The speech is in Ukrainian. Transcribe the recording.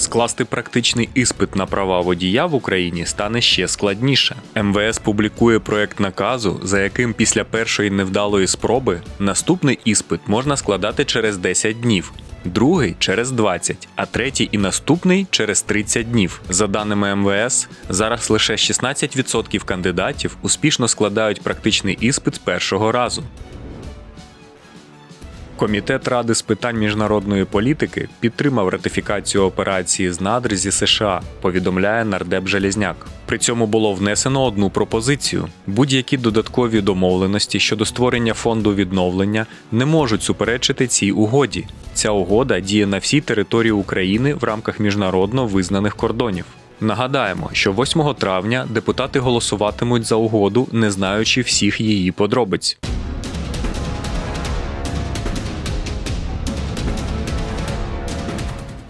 Скласти практичний іспит на права водія в Україні стане ще складніше. МВС публікує проект наказу, за яким після першої невдалої спроби наступний іспит можна складати через 10 днів. Другий через 20, а третій і наступний через 30 днів. За даними МВС, зараз лише 16% кандидатів успішно складають практичний іспит першого разу. Комітет Ради з питань міжнародної політики підтримав ратифікацію операції з надр зі США, повідомляє нардеп Желізняк. При цьому було внесено одну пропозицію: будь-які додаткові домовленості щодо створення фонду відновлення не можуть суперечити цій угоді. Ця угода діє на всій території України в рамках міжнародно визнаних кордонів. Нагадаємо, що 8 травня депутати голосуватимуть за угоду, не знаючи всіх її подробиць.